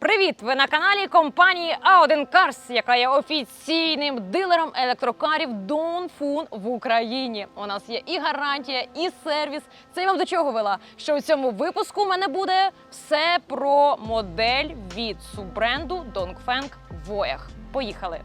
Привіт! Ви на каналі компанії A1 Cars, яка є офіційним дилером електрокарів Донфун в Україні. У нас є і гарантія, і сервіс. Це я вам до чого вела? Що у цьому випуску у мене буде все про модель від суббренду Dongfeng Voyage. Поїхали!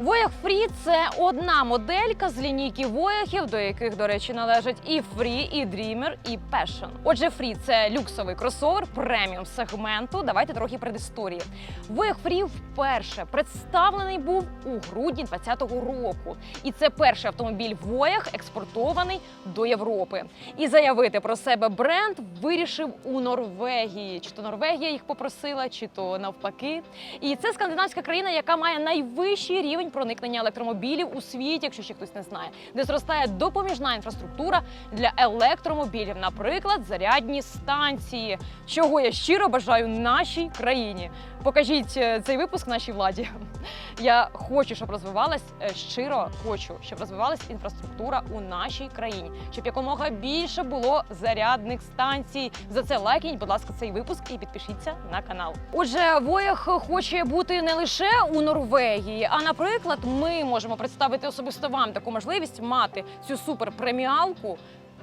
Voyage Free – це одна моделька з лінійки вояхів, до яких, до речі, належать і Free, і Dreamer, і Passion. Отже, Free – це люксовий кросовер преміум сегменту. Давайте трохи предісторії. Voyage Free вперше представлений був у грудні 2020 року. І це перший автомобіль Voyage, експортований до Європи. І заявити про себе бренд вирішив у Норвегії. Чи то Норвегія їх попросила, чи то навпаки. І це скандинавська країна, яка має найвищий рівень проникнення електромобілів у світі, якщо ще хтось не знає, де зростає допоміжна інфраструктура для електромобілів, наприклад, зарядні станції, чого я щиро бажаю нашій країні. Покажіть е, цей випуск нашій владі. Я хочу, щоб розвивалась е, щиро хочу, щоб розвивалась інфраструктура у нашій країні, щоб якомога більше було зарядних станцій. За це лайкніть, будь ласка, цей випуск і підпишіться на канал. Отже, Воях хоче бути не лише у Норвегії, а наприклад, ми можемо представити особисто вам таку можливість мати цю супер-преміалку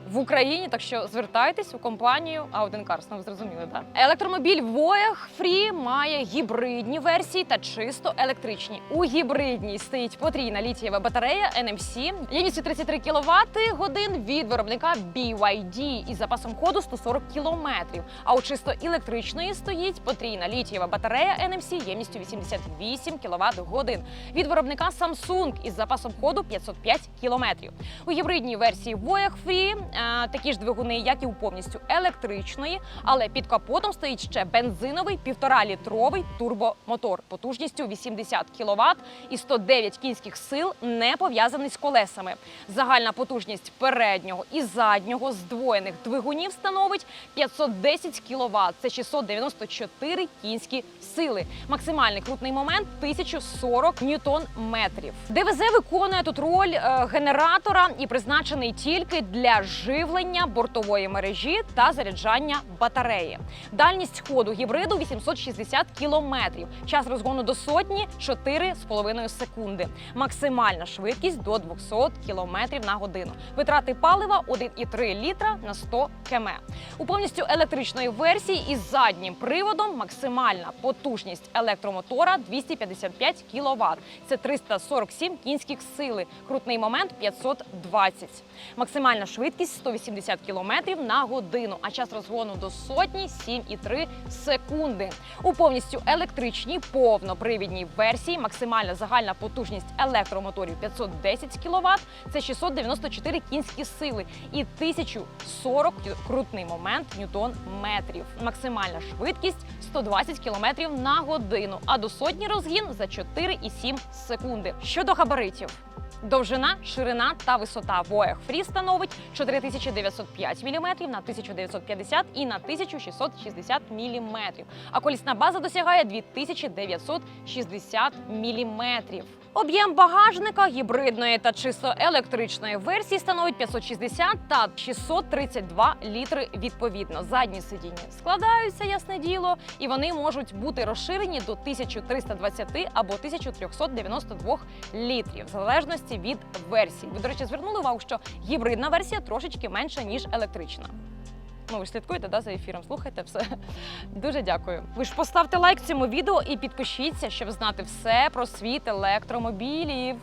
в Україні, так що звертайтесь у компанію Auden Cars. Ну, ви зрозуміли, так? Електромобіль Voyage Free має гібридні версії та чисто електричні. У гібридній стоїть потрійна літієва батарея NMC ємністю 33 кВт годин від виробника BYD із запасом ходу 140 км. А у чисто електричної стоїть потрійна літієва батарея NMC ємністю 88 кВт годин від виробника Samsung із запасом ходу 505 км. У гібридній версії Voyage Free такі ж двигуни, як і у повністю електричної, але під капотом стоїть ще бензиновий 1,5-літровий турбомотор потужністю 80 кВт і 109 кінських сил, не пов'язаний з колесами. Загальна потужність переднього і заднього здвоєних двигунів становить 510 кВт. Це 694 кінські сили. Максимальний крутний момент 1040 ньютон метрів. ДВЗ виконує тут роль е, генератора і призначений тільки для живлення бортової мережі та заряджання батареї. Дальність ходу гібриду 860 кілометрів. Час розгону до сотні 4,5 секунди. Максимальна швидкість до 200 кілометрів на годину. Витрати палива 1,3 літра на 100 км. У повністю електричної версії із заднім приводом максимальна потужність електромотора 255 кВт. Це 347 кінських сили. Крутний момент 520. Максимальна швидкість 180 км на годину, а час розгону до сотні 7,3 секунди. У повністю електричній повнопривідній версії максимальна загальна потужність електромоторів 510 кВт, це 694 кінські сили і 1040 крутний момент ньютон метрів. Максимальна швидкість 120 км на годину, а до сотні розгін за 4,7 секунди. Щодо габаритів. Довжина, ширина та висота Voyage Free становить 4905 мм на 1950 і на 1660 мм. А колісна база досягає 2960 мм. Об'єм багажника гібридної та чисто електричної версії становить 560 та 632 літри відповідно. Задні сидіння складаються, ясне діло, і вони можуть бути розширені до 1320 або 1392 літрів, в залежності від версії. Ви, до речі, звернули увагу, що гібридна версія трошечки менша ніж електрична. Ну, ви ж слідкуєте да, за ефіром, слухайте все. Дуже дякую. Ви ж поставте лайк цьому відео і підпишіться, щоб знати все про світ електромобілів.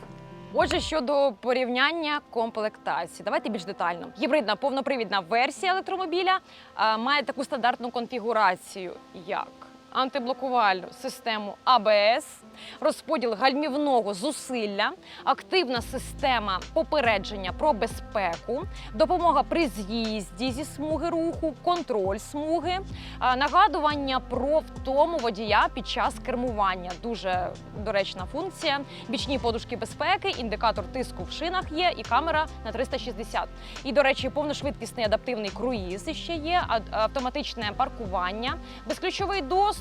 Отже, щодо порівняння комплектації, давайте більш детально. Гібридна повнопривідна версія електромобіля а, має таку стандартну конфігурацію, як антиблокувальну систему АБС, розподіл гальмівного зусилля, активна система попередження про безпеку, допомога при з'їзді зі смуги руху, контроль смуги, нагадування про втому водія під час кермування. Дуже доречна функція. Бічні подушки безпеки, індикатор тиску в шинах є і камера на 360. І, до речі, повношвидкісний адаптивний круїз ще є, автоматичне паркування, безключовий доступ.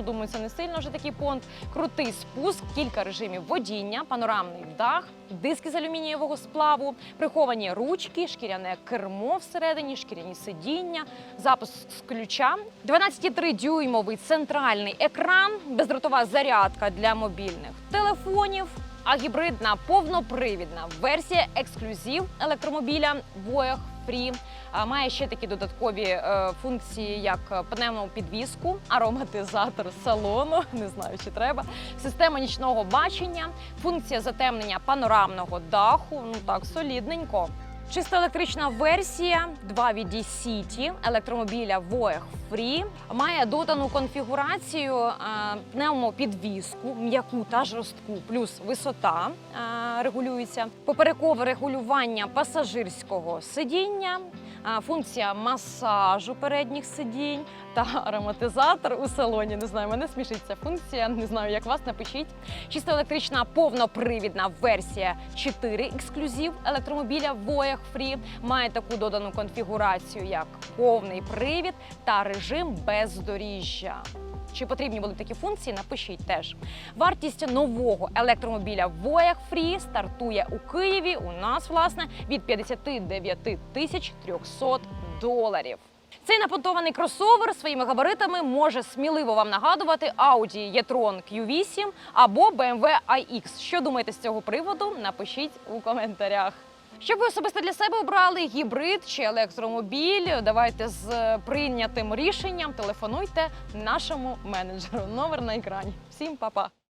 Ну думаю, це не сильно вже такий понт. Крутий спуск, кілька режимів водіння, панорамний дах, диски з алюмінієвого сплаву, приховані ручки, шкіряне кермо всередині, шкіряні сидіння, запуск з ключа, 12,3 дюймовий центральний екран, бездротова зарядка для мобільних телефонів. А гібридна повнопривідна версія ексклюзив електромобіля Voyage Free має ще такі додаткові е, функції, як пневму підвіску, ароматизатор салону, не знаю, чи треба, система нічного бачення, функція затемнення панорамного даху. Ну так, солідненько. Чисто електрична версія 2 від City електромобіля Voyage Free. Має додану конфігурацію е, пневмопідвіску, м'яку та жорстку, плюс висота е, регулюється, поперекове регулювання пасажирського сидіння, функція масажу передніх сидінь та ароматизатор у салоні. Не знаю, мене смішить ця функція. Не знаю, як вас напишіть. Чисто електрична повнопривідна версія 4 ексклюзив електромобіля Voyage Free має таку додану конфігурацію, як повний привід та режим бездоріжжя. Чи потрібні були такі функції? Напишіть теж. Вартість нового електромобіля Voyage Free стартує у Києві. У нас власне від 59 тисяч 300 доларів. Цей напонтований кросовер своїми габаритами може сміливо вам нагадувати Audi e-tron Q8 або BMW iX. Що думаєте з цього приводу? Напишіть у коментарях. Щоб ви особисто для себе обрали гібрид чи електромобіль, давайте з прийнятим рішенням телефонуйте нашому менеджеру. Номер на екрані. Всім па-па!